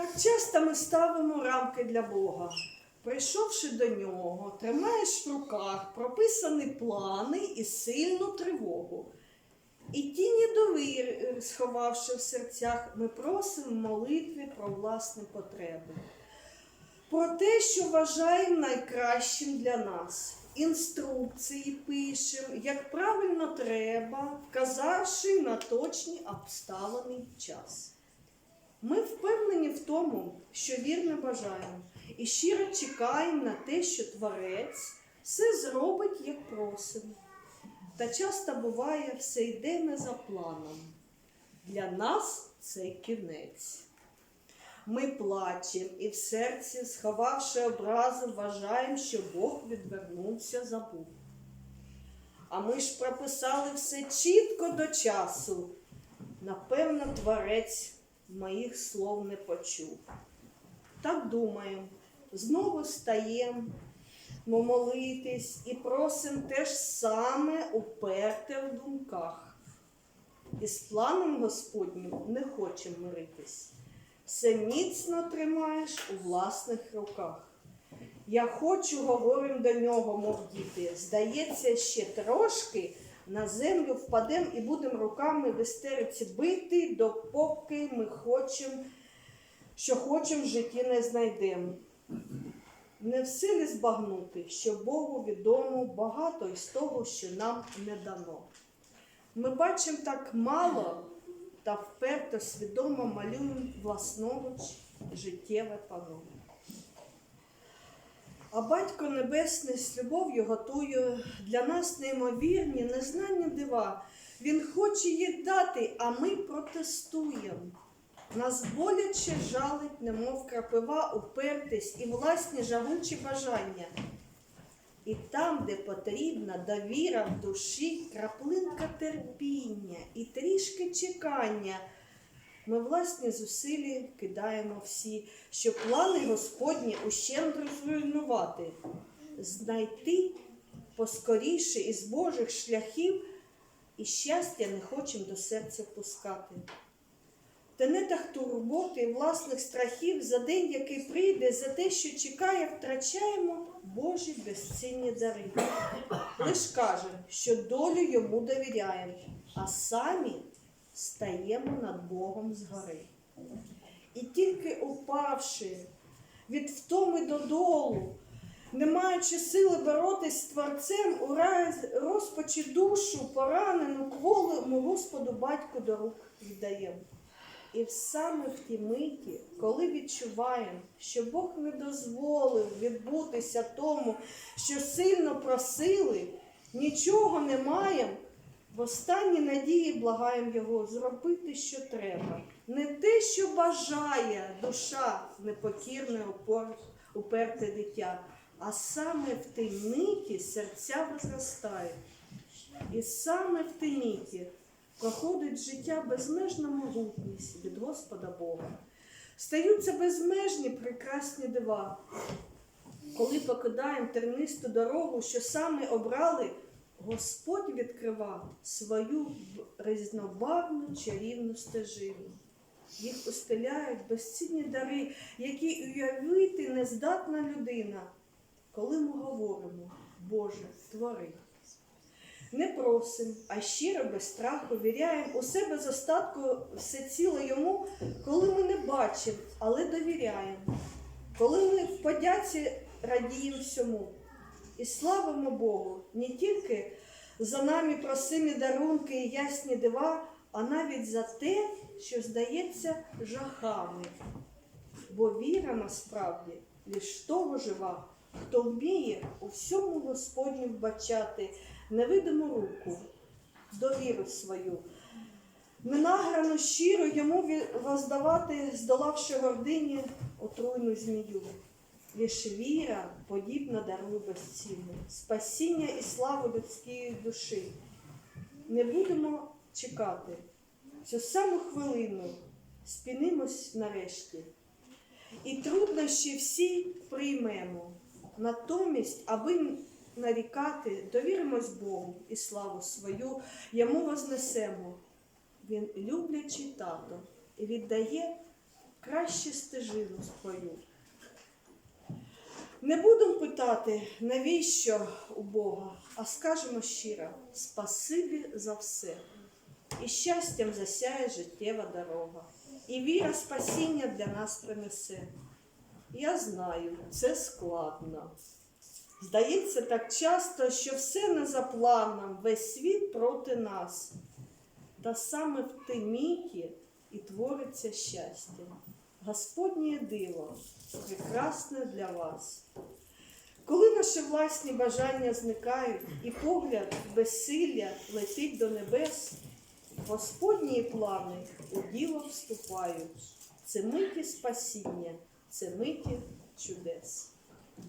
Так часто ми ставимо рамки для Бога. Прийшовши до нього, тримаєш в руках прописані плани і сильну тривогу. І тіні довіри, сховавши в серцях, ми просимо в молитві про власні потреби, про те, що вважаємо найкращим для нас. Інструкції пишемо, як правильно треба, вказавши на точні обставини час. Ми впевнені в тому, що вірно бажаємо, і щиро чекаємо на те, що Творець все зробить, як просимо. Та часто буває, все йде не за планом. Для нас це кінець. Ми плачемо і в серці, сховавши образу, вважаємо, що Бог відвернувся, забув. А ми ж прописали все чітко до часу. Напевно, творець моїх слов не почув. Так думаємо, знову стаємо молитись і просимо те ж саме уперте в думках. І з планом Господнім не хочемо миритись. Все міцно тримаєш у власних руках. Я хочу, говорим до нього, мов діти. Здається, ще трошки на землю впадем і будемо руками в істериці бити, допоки ми хочемо, що хочемо в житті не знайдемо. Не в силі збагнути, що Богу відомо багато із того, що нам не дано. Ми бачимо так мало та вперто свідомо малюємо власноруч життєве пано. А Батько Небесний з любов'ю готує для нас неймовірні, незнані дива. Він хоче їх дати, а ми протестуємо. Нас боляче жалить, немов крапива, упертись і власні жагучі бажання. І там, де потрібна довіра в душі, краплинка терпіння і трішки чекання. Ми власні зусилля кидаємо всі, щоб плани Господні ущент зруйнувати, знайти поскоріше із Божих шляхів і щастя не хочемо до серця впускати. В тенетах турботи власних страхів за день, який прийде, за те, що чекає, втрачаємо Божі безцінні дари. Лиш кажемо, що долю йому довіряємо, а самі стаємо над Богом згори. І тільки упавши від втоми додолу, не маючи сили боротись з Творцем, у розпачі душу поранену кволому Господу батьку до рук віддаємо. І саме в ті миті, коли відчуваємо, що Бог не дозволив відбутися тому, що сильно просили, нічого не маємо, в останній надії благаємо Його зробити, що треба. Не те, що бажає душа непокірне уперте дитя, а саме в миті серця возростають. І саме в миті проходить життя безмежна могутність від Господа Бога. Стаються безмежні прекрасні дива. Коли покидаємо тернисту дорогу, що саме обрали, Господь відкрива свою різнобарвну чарівну стежину. Їх устеляють безцінні дари, які уявити не здатна людина. Коли ми говоримо, Боже, твори. Не просим, а щиро без страху віряємо у себе з остатку все ціле йому, коли ми не бачимо, але довіряємо, коли ми в подяці радіємо всьому. І славимо Богу не тільки за нами просимі дарунки і ясні дива, а навіть за те, що здається жахами. Бо віра насправді лиш того жива, хто вміє у всьому Господню вбачати невидиму руку, довіру свою, ненаграну щиро йому воздавати, здолавши гордині отруйну змію. Лиш віра подібна дарує безцінне, спасіння і славу людської душі. Не будемо чекати цю саму хвилину, спінимось нарешті. І труднощі всі приймемо. Натомість, аби нарікати, довіримось Богу і славу свою йому вознесемо. Він люблячий тато і віддає краще стежину свою. Не будемо питати, навіщо у Бога, а скажемо щиро спасибі за все. І щастям засяє життєва дорога, і віра спасіння для нас принесе. Я знаю, це складно. Здається так часто, що все не за планом, весь світ проти нас. Та саме в тій міті і твориться щастя. Господнє диво, прекрасне для вас. Коли наші власні бажання зникають і погляд безсилля летить до небес, Господні плани у діло вступають. Це миті спасіння, це миті чудес.